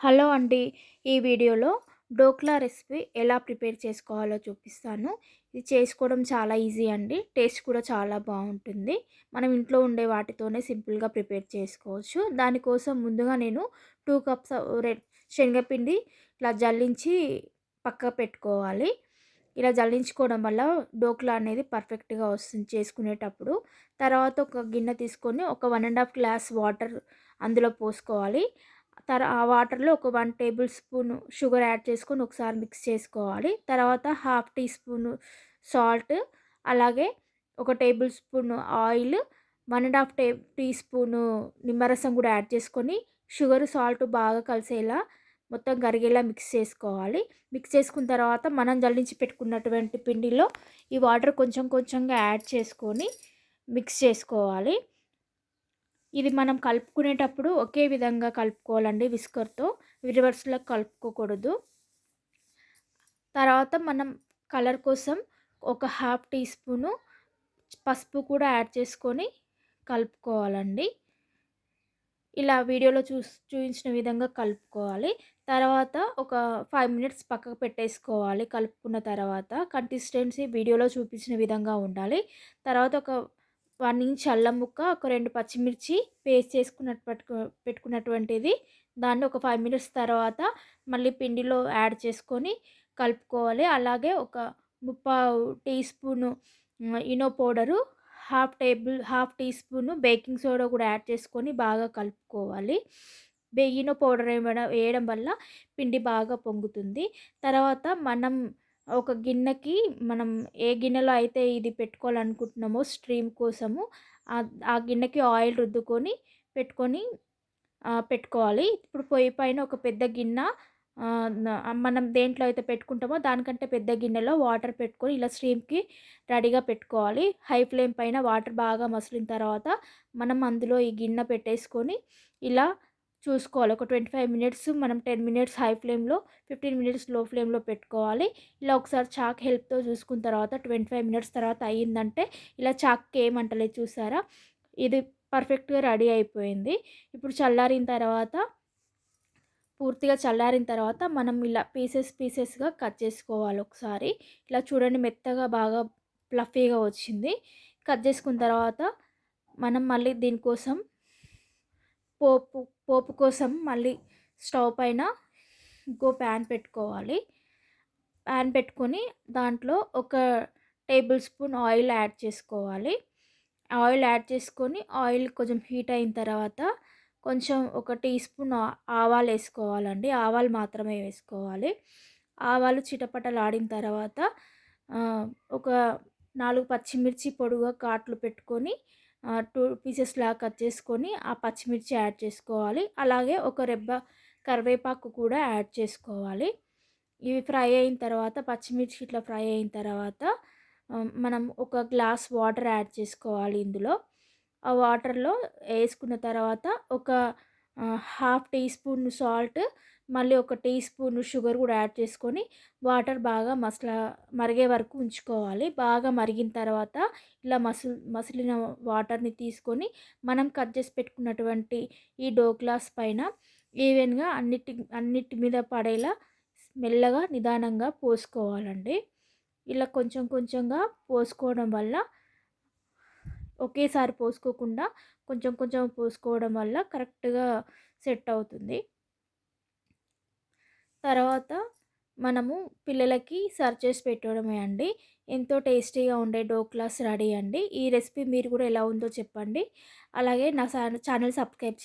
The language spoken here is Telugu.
హలో అండి. ఈ వీడియోలో డోక్లా రెసిపీ ఎలా ప్రిపేర్ చేసుకోవాలో చూపిస్తాను. ఇది చేసుకోవడం చాలా ఈజీ అండి. టేస్ట్ కూడా చాలా బాగుంటుంది. మనం ఇంట్లో ఉండే వాటితోనే సింపుల్గా ప్రిపేర్ చేసుకోవచ్చు. దానికోసం ముందుగా నేను టూ కప్స్ రెడ్ శనగపిండి ఇలా జల్లించి పక్క పెట్టుకోవాలి. ఇలా జల్లించుకోవడం వల్ల డోక్లా అనేది పర్ఫెక్ట్గా వస్తుంది చేసుకునేటప్పుడు. తర్వాత ఒక గిన్నె తీసుకొని ఒక one and half glass water అందులో పోసుకోవాలి. తర ఆ వాటర్లో ఒక one tablespoon sugar add చేసుకొని ఒకసారి మిక్స్ చేసుకోవాలి. తర్వాత హాఫ్ టీ స్పూన్ సాల్ట్ అలాగే ఒక tablespoon oil one and half టే టీ స్పూను నిమ్మరసం కూడా యాడ్ చేసుకొని షుగర్ సాల్ట్ బాగా కలిసేలా మొత్తం కరిగేలా మిక్స్ చేసుకోవాలి. మిక్స్ చేసుకున్న తర్వాత మనం జల్లించి పెట్టుకున్నటువంటి పిండిలో ఈ వాటర్ కొంచెం కొంచెంగా యాడ్ చేసుకొని మిక్స్ చేసుకోవాలి. ఇది మనం కలుపుకునేటప్పుడు ఒకే విధంగా కలుపుకోవాలండి విస్కర్తో. రివర్స్లో కలుపుకోకూడదు. తర్వాత మనం కలర్ కోసం ఒక హాఫ్ టీ స్పూను పసుపు కూడా యాడ్ చేసుకొని కలుపుకోవాలండి. ఇలా వీడియోలో చూ చూపించిన విధంగా కలుపుకోవాలి. తర్వాత ఒక ఫైవ్ మినిట్స్ పక్కకు పెట్టేసుకోవాలి కలుపుకున్న తర్వాత. కన్సిస్టెన్సీ వీడియోలో చూపించిన విధంగా ఉండాలి. తర్వాత ఒక వన్ ఇంచ్ అల్లం ముక్క ఒక రెండు పచ్చిమిర్చి పేస్ట్ చేసుకున్నట్టు పెట్టుకు పెట్టుకున్నటువంటిది. దాన్ని ఒక ఫైవ్ మినిట్స్ తర్వాత మళ్ళీ పిండిలో యాడ్ చేసుకొని కలుపుకోవాలి. అలాగే ఒక ముప్పావు teaspoon Eno powder half table half teaspoon baking soda కూడా యాడ్ చేసుకొని బాగా కలుపుకోవాలి. ఇనో పౌడర్ వేయడం వేయడం వల్ల పిండి బాగా పొంగుతుంది. తర్వాత మనం ఒక గిన్నెకి మనం ఏ గిన్నెలో అయితే ఇది పెట్టుకోవాలనుకుంటున్నామో స్ట్రీమ్ కోసము ఆ గిన్నెకి ఆయిల్ రుద్దుకొని పెట్టుకొని పెట్టుకోవాలి. ఇప్పుడు పొయ్యి పైన ఒక పెద్ద గిన్నె మనం దేంట్లో అయితే పెట్టుకుంటామో దానికంటే పెద్ద గిన్నెలో వాటర్ పెట్టుకొని ఇలా స్ట్రీమ్కి రెడీగా పెట్టుకోవాలి. హై ఫ్లేమ్ పైన వాటర్ బాగా మసిలిన తర్వాత మనం అందులో ఈ గిన్నె పెట్టేసుకొని ఇలా చూసుకోవాలి. ఒక ట్వంటీ ఫైవ్ మినిట్స్ మనం టెన్ మినిట్స్ హై ఫ్లేమ్లో ఫిఫ్టీన్ మినిట్స్లో ఫ్లేమ్లో పెట్టుకోవాలి. ఇలా ఒకసారి చాక్ హెల్ప్తో చూసుకున్న తర్వాత ట్వంటీ ఫైవ్ మినిట్స్ తర్వాత అయ్యిందంటే ఇలా చాక్కి ఏమంటలేదు చూసారా? ఇది పర్ఫెక్ట్గా రెడీ అయిపోయింది. ఇప్పుడు చల్లారిన తర్వాత పూర్తిగా చల్లారిన తర్వాత మనం ఇలా పీసెస్ పీసెస్గా కట్ చేసుకోవాలి ఒకసారి. ఇలా చూడండి మెత్తగా బాగా ఫ్లఫీగా వచ్చింది. కట్ చేసుకున్న తర్వాత మనం మళ్ళీ దీనికోసం పోపు పోపు కోసం మళ్ళీ స్టవ్ పైన ఇంకో ప్యాన్ పెట్టుకోవాలి. ప్యాన్ పెట్టుకొని దాంట్లో ఒక టేబుల్ స్పూన్ ఆయిల్ యాడ్ చేసుకోవాలి. ఆయిల్ యాడ్ చేసుకొని ఆయిల్ కొంచెం హీట్ అయిన తర్వాత కొంచెం ఒక టీ స్పూన్ ఆవాలు వేసుకోవాలండి. ఆవాలు మాత్రమే వేసుకోవాలి. ఆవాలు చిటపటలాడిన తర్వాత ఒక నాలుగు పచ్చిమిర్చి పొడుగా కాట్లు పెట్టుకొని టూ పీసెస్ లాగా కట్ చేసుకొని ఆ పచ్చిమిర్చి యాడ్ చేసుకోవాలి. అలాగే ఒక రెబ్బ కరివేపాకు కూడా యాడ్ చేసుకోవాలి. ఇవి ఫ్రై అయిన తర్వాత పచ్చిమిర్చి ఇట్లా ఫ్రై అయిన తర్వాత మనం ఒక గ్లాస్ వాటర్ యాడ్ చేసుకోవాలి ఇందులో. ఆ వాటర్లో వేసుకున్న తర్వాత ఒక హాఫ్ టీ స్పూన్ సాల్ట్ మళ్ళీ ఒక టీ స్పూన్ షుగర్ కూడా యాడ్ చేసుకొని వాటర్ బాగా మసలా మరిగే వరకు ఉంచుకోవాలి. బాగా మరిగిన తర్వాత ఇలా మసు మసిలిన వాటర్ని తీసుకొని మనం కట్ చేసి పెట్టుకున్నటువంటి ఈ డోక్లాస్ పైన ఈవెన్గా అన్నిటి అన్నిటి మీద పడేలా మెల్లగా నిదానంగా పోసుకోవాలండి. ఇలా కొంచెం కొంచెంగా పోసుకోవడం వల్ల ఒకేసారి పోసుకోకుండా కొంచెం కొంచెం పోసుకోవడం వల్ల కరెక్ట్గా సెట్ అవుతుంది. తర్వాత మనము పిల్లలకి సర్వ్ చేసి పెట్టడమే అండి. ఎంతో టేస్టీగా ఉండే డోక్లాస్ రెడీ అండి. ఈ రెసిపీ మీరు కూడా ఎలా ఉందో చెప్పండి. అలాగే నా ఛానల్ సబ్స్క్రైబ్ చేయండి.